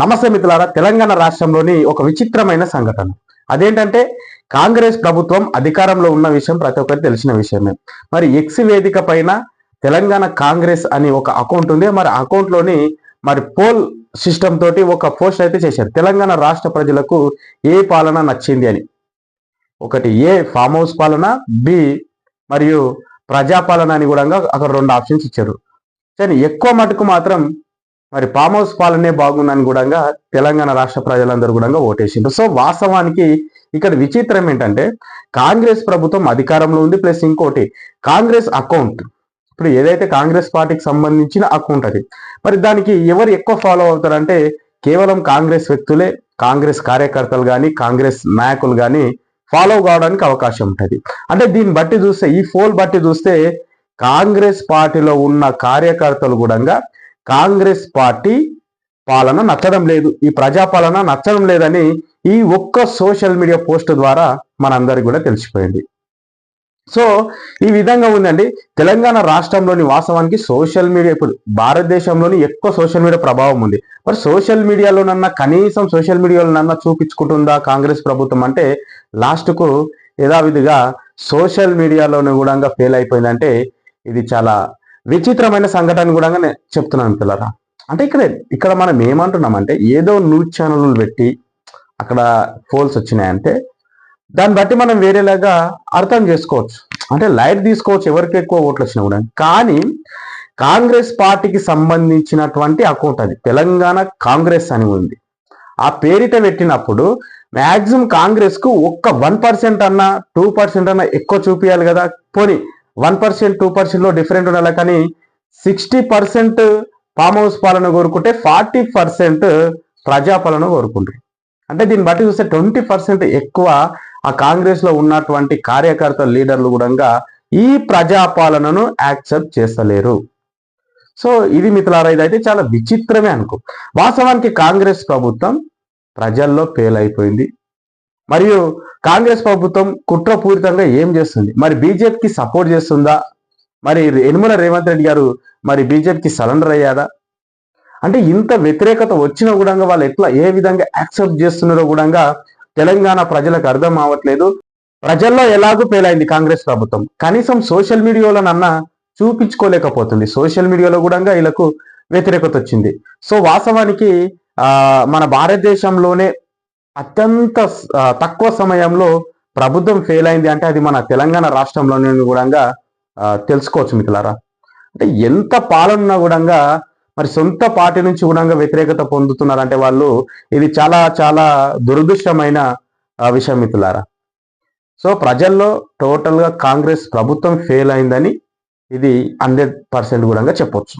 నమస్తే మిత్రులారా తెలంగాణ రాష్ట్రంలోని ఒక విచిత్రమైన సంఘటన. అదేంటంటే కాంగ్రెస్ ప్రభుత్వం అధికారంలో ఉన్న విషయం ప్రతి ఒక్కరికి తెలిసిన విషయమే. మరి ఎక్స్ వేదిక పైన తెలంగాణ కాంగ్రెస్ అని ఒక అకౌంట్ ఉంది. మరి అకౌంట్లోని మరి పోల్ సిస్టమ్ తోటి ఒక పోస్ట్ అయితే చేశారు. తెలంగాణ రాష్ట్ర ప్రజలకు ఏ పాలన నచ్చింది అని. ఒకటి ఏ ఫామ్ హౌస్ పాలన బి మరియు ప్రజాపాలన అని కూడా అక్కడ రెండు ఆప్షన్స్ ఇచ్చారు. కానీ ఎక్కువ మటుకు మాత్రం మరి ఫామ్ హౌస్ పాలనే బాగుందని కూడా తెలంగాణ రాష్ట్ర ప్రజలందరూ కూడా ఓటేసిండ్రు. సో వాస్తవానికి ఇక్కడ విచిత్రం ఏంటంటే కాంగ్రెస్ ప్రభుత్వం అధికారంలో ఉంది ప్లస్ ఇంకోటి కాంగ్రెస్ అకౌంట్. ఇప్పుడు ఏదైతే కాంగ్రెస్ పార్టీకి సంబంధించిన అకౌంట్ అది మరి దానికి ఎవరు ఎక్కువ ఫాలో అవుతారంటే కేవలం కాంగ్రెస్ వ్యక్తులే కాంగ్రెస్ కార్యకర్తలు కానీ కాంగ్రెస్ నాయకులు కానీ ఫాలో కావడానికి అవకాశం ఉంటుంది. అంటే దీన్ని బట్టి చూస్తే ఈ ఫోల్ బట్టి చూస్తే కాంగ్రెస్ పార్టీలో ఉన్న కార్యకర్తలు కూడా కాంగ్రెస్ పార్టీ పాలన నచ్చడం లేదు ఈ ప్రజాపాలన నచ్చడం లేదని ఈ ఒక్క సోషల్ మీడియా పోస్ట్ ద్వారా మనందరికి కూడా తెలిసిపోయింది. సో ఈ విధంగా ఉందండి. తెలంగాణ రాష్ట్రంలోని వాస్తవానికి సోషల్ మీడియా ఇప్పుడు భారతదేశంలోని ఎక్కువ సోషల్ మీడియా ప్రభావం ఉంది. మరి సోషల్ మీడియాలోనన్నా కనీసం సోషల్ మీడియాలోనన్నా చూపించుకుంటుందా కాంగ్రెస్ ప్రభుత్వం అంటే లాస్ట్కు యథావిధిగా సోషల్ మీడియాలోనూ కూడా ఫెయిల్ అయిపోయిందంటే ఇది చాలా విచిత్రమైన సంఘటన కూడా నేను చెప్తున్నాను పిల్లరా. అంటే ఇక్కడ ఇక్కడ మనం ఏమంటున్నామంటే ఏదో న్యూస్ ఛానల్ పెట్టి అక్కడ ఫోల్స్ వచ్చినాయంటే దాన్ని బట్టి మనం వేరేలాగా అర్థం చేసుకోవచ్చు. అంటే లైట్ తీసుకోవచ్చు ఎవరికి ఎక్కువ ఓట్లు వచ్చినా కూడా. కానీ కాంగ్రెస్ పార్టీకి సంబంధించినటువంటి అకౌంట్ అది తెలంగాణ కాంగ్రెస్ అని ఉంది. ఆ పేరిట పెట్టినప్పుడు మ్యాక్సిమం కాంగ్రెస్కు ఒక్క వన్ పర్సెంట్ అన్నా టూ పర్సెంట్ అన్నా ఎక్కువ చూపించాలి కదా. పోనీ వన్ పర్సెంట్ టూ పర్సెంట్లో డిఫరెంట్ ఉండాలి కానీ సిక్స్టీ పర్సెంట్ ఫామ్ హౌస్ పాలన కోరుకుంటే ఫార్టీ పర్సెంట్ ప్రజాపాలన కోరుకుంటారు. అంటే దీన్ని బట్టి చూస్తే ట్వంటీ పర్సెంట్ ఎక్కువ ఆ కాంగ్రెస్లో ఉన్నటువంటి కార్యకర్త లీడర్లు కూడా ఈ ప్రజాపాలనను యాక్సెప్ట్ చేస్తలేరు. సో ఇది మిత్రులారా ఇదైతే చాలా విచిత్రమే అనుకో. వాస్తవానికి కాంగ్రెస్ ప్రభుత్వం ప్రజల్లో ఫెయిల్ అయిపోయింది. మరియు కాంగ్రెస్ ప్రభుత్వం కుట్రపూరితంగా ఏం చేస్తుంది? మరి బీజేపీకి సపోర్ట్ చేస్తుందా? మరి యనుమల రేవంత్ రెడ్డి గారు మరి బీజేపీకి సరెండర్ అయ్యాదా అంటే ఇంత వ్యతిరేకత వచ్చినా కూడా వాళ్ళు ఎట్లా ఏ విధంగా యాక్సెప్ట్ చేస్తున్నారో కూడా తెలంగాణ ప్రజలకు అర్థం అవ్వట్లేదు. ప్రజల్లో ఎలాగూ పేలైంది కాంగ్రెస్ ప్రభుత్వం. కనీసం సోషల్ మీడియాలోనన్నా చూపించుకోలేకపోతుంది. సోషల్ మీడియాలో కూడా వీళ్ళకు వ్యతిరేకత వచ్చింది. సో వాస్తవానికి మన భారతదేశంలోనే అత్యంత తక్కువ సమయంలో ప్రభుత్వం ఫెయిల్ అయింది అంటే అది మన తెలంగాణ రాష్ట్రంలోనే కూడా తెలుసుకోవచ్చు మిత్రులారా. అంటే ఎంత పాలన కూడా మరి సొంత పార్టీ నుంచి కూడా వ్యతిరేకత పొందుతున్నారంటే వాళ్ళు ఇది చాలా చాలా దురదృష్టమైన విషయం మిత్రులారా. సో ప్రజల్లో టోటల్గా కాంగ్రెస్ ప్రభుత్వం ఫెయిల్ అయిందని ఇది హండ్రెడ్ పర్సెంట్ కూడా చెప్పొచ్చు.